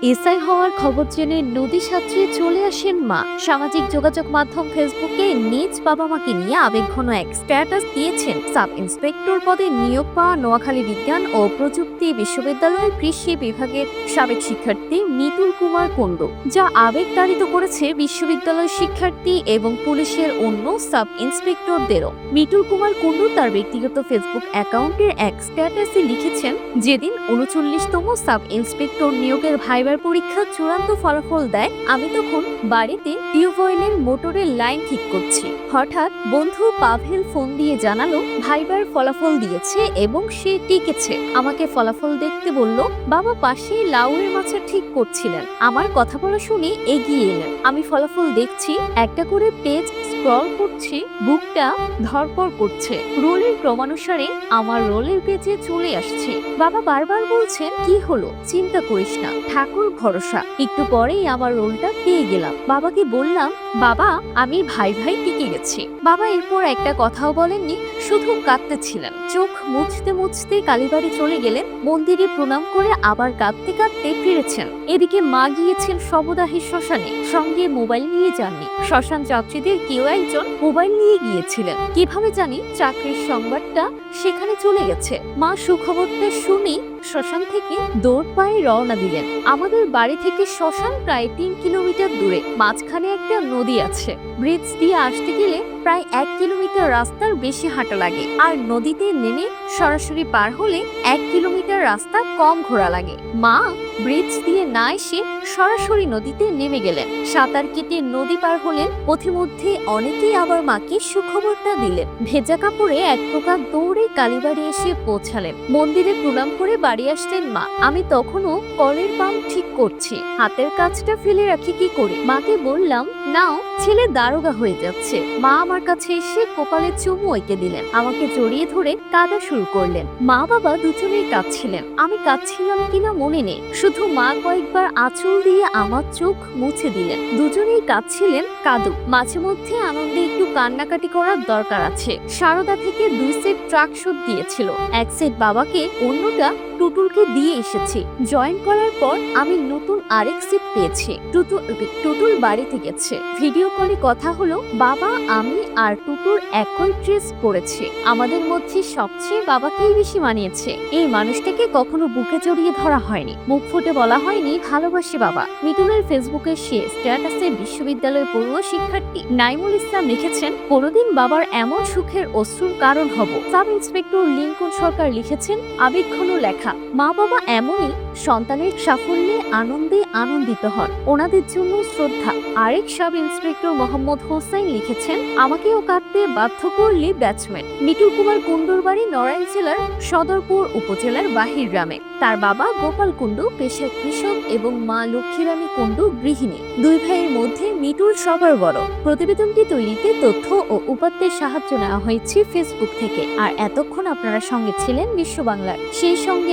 SI হওয়ার খবর জেনে নদী সাঁতরিয়ে চলে আসেন মা। সামাজিক যোগাযোগ মাধ্যম ফেসবুকে নিজ বাবা মাকে নিয়ে আবেগঘন এক স্ট্যাটাস দিয়েছেন সাব ইন্সপেক্টর পদে নিয়োগ পাওয়া নোয়াখালী বিজ্ঞান ও প্রযুক্তি বিশ্ববিদ্যালয়ের কৃষি বিভাগের সাবেক শিক্ষার্থী মিতুল কুমার কুণ্ডু, যা আবেগ তাড়িত করেছে বিশ্ববিদ্যালয় শিক্ষার্থী এবং পুলিশের অন্য সাব ইন্সপেক্টরদেরও। মিতুল কুমার কুণ্ডু তার ব্যক্তিগত ফেসবুক অ্যাকাউন্টের এক স্ট্যাটাসে লিখেছেন, যেদিন উনচল্লিশতম সাব ইন্সপেক্টর নিয়োগের ভাইবার পরীক্ষা চূড়ান্ত ফলাফল দেয়, আমি তখন বাড়িতে টিউবওয়েলের মোটরের লাইন ঠিক করছি। হঠাৎ বন্ধু পাভেল ফোন দিয়ে জানালো, ভাইবার ফলাফল দিয়েছে এবং সে টিকেছে। আমাকে ফলাফল দেখতে বলল, বাবা পাশেই লাউয়ের মাছা ঠিক করছিলেন। আমার কথা বলা শুনে এগিয়ে এলেন। আমি ফলাফল দেখছি, একটা করে পেজ স্ক্রল করছি বুকটা ধরপর করছে। রোলের ক্রমানুসারে আমার রোলের পেজে চলে আসছে। বাবা বারবার বলছেন, কি হলো? চিন্তা করিস না, ঠাকুর ভরসা। একটু পরেই আমার রোলটা পেয়ে গেলাম। বাবাকে বললাম, বাবা, আমি ভাই ভাই টিকে গেছি। বাবা এরপর একটা কথাও বলেননি শুধু কাঁদতেছিলেন। চোখ মুছতে মুছতে কালীবাড়ি চলে গেলেন, মন্দিরে প্রণাম করে আবার কাঁদতে কাঁদতে ফিরেছেন। এদিকে মা গিয়েছেন শবদাহের শ্মশানে, সঙ্গে মোবাইল নিয়ে যাননি। শ্মশান যাত্রীদের কেউ একজন মোবাইল নিয়ে গিয়েছিলেন। কীভাবে জানি চাকরির সংবাদটা সেখানে চলে গেছে। মা সুখবরটা শুনি শ্মশান থেকে দৌড় পায়ে রওনা দিলেন। আমাদের বাড়ি থেকে শ্মশান প্রায় তিন কিলোমিটার দূরে। মাঝখানে একটা নদী আছে। ব্রিজ দিয়ে আসতে গেলে প্রায় এক কিলোমিটার রাস্তার বেশি হাঁটা লাগে। আর নদীতে নেমে সরাসরি পার হলে এক কিলোমিটার রাস্তা কম ঘোরা লাগে। মা ব্রিজ দিয়ে না এসে সরাসরি নদীতে নেমে গেলেন। সাঁতার কেটে নদী পার হলেন। পথিমধ্যে অনেকেই আবার মাকে সুখবরটা দিলেন। ভেজা কাপড়ে এক প্রকার দৌড়ে কালীবাড়ি এসে পৌঁছালেন। মন্দিরে প্রণাম করে বাড়ি আসতেন মা, আমি তখনও কলের পাম্প ঠিক করছি। হাতের কাজটা ফেলে রাখি কি করে? মাকে বললাম, নাও, ছেলে দারোগা হয়ে যাচ্ছে। মা আমার কাছে এসে কপালে চুমু এঁকে দিলেন। আমাকে জড়িয়ে ধরে কাঁদা শুরু করলেন। মা বাবা দুজনেই কাঁদছিলেন। আমি কাঁদছিলাম কিনা মনে নেই। শুধু মা কয়েকবার আঁচল দিয়ে আমার চোখ মুছে দিলেন। দুজনেই কাঁদছিলেন, কাঁদুক। মাঝে মধ্যে আনন্দে একটু কান্নাকাটি করার দরকার আছে। সারদা থেকে দুই সেট ট্রাক শুট দিয়েছিল। এক সেট বাবাকে, অন্যটা টুটুলকে দিয়ে এসেছি। জয়েন করার পর আমি নতুন আরেক সিট পেয়েছি। টুটুল টুটুল বাড়িতে গেছে। ভিডিও কলে কথা হলো, বাবা, আমি আর টুটুল একই ড্রেস পরেছি। আমাদের মধ্যে সবচেয়ে বাবাকেই বেশি মানিয়েছে। এই মানুষটাকে কখনো বুকে জড়িয়ে ধরা হয়নি। মুখ ফুটে বলা হয়নি, ভালোবাসি বাবা। মিটুলের ফেসবুকে সে স্ট্যাটাসে বিশ্ববিদ্যালয়ের পড়ুয়া শিক্ষার্থী। নাইমুল ইসলাম লিখেছেন, কোনোদিন বাবার এমন সুখের অশ্রুর কারণ হব। সাব ইন্সপেক্টর লিঙ্কন সরকার লিখেছেন আবেগঘন লেখা। মা বাবা এমনই সন্তানের সাফল্যে আনন্দে আনন্দিত হন। ওনাদের জন্য শ্রদ্ধা। আরেক সাব ইন্সপেক্টর মোহাম্মদ হোসেন লিখেছেন, আমাকেও কাঁদতে বাধ্য করলে ব্যাটসম্যান। মিটুল কুমার কুণ্ডুর বাড়ি নড়াইল জেলার সদরপুর উপজেলার বাহির গ্রামে। তার বাবা গোপাল কুণ্ডু পেশায় কৃষক এবং মা লক্ষ্মীরানী কুণ্ডু গৃহিণী। দুই ভাইয়ের মধ্যে মিটুল সবার বড়। প্রতিবেদনটি তৈরিতে তথ্য ও উপাত্তের সাহায্য নেওয়া হয়েছে ফেসবুক থেকে। আর এতক্ষণ আপনারা সঙ্গে ছিলেন বিশ্ব বাংলার। সেই সঙ্গে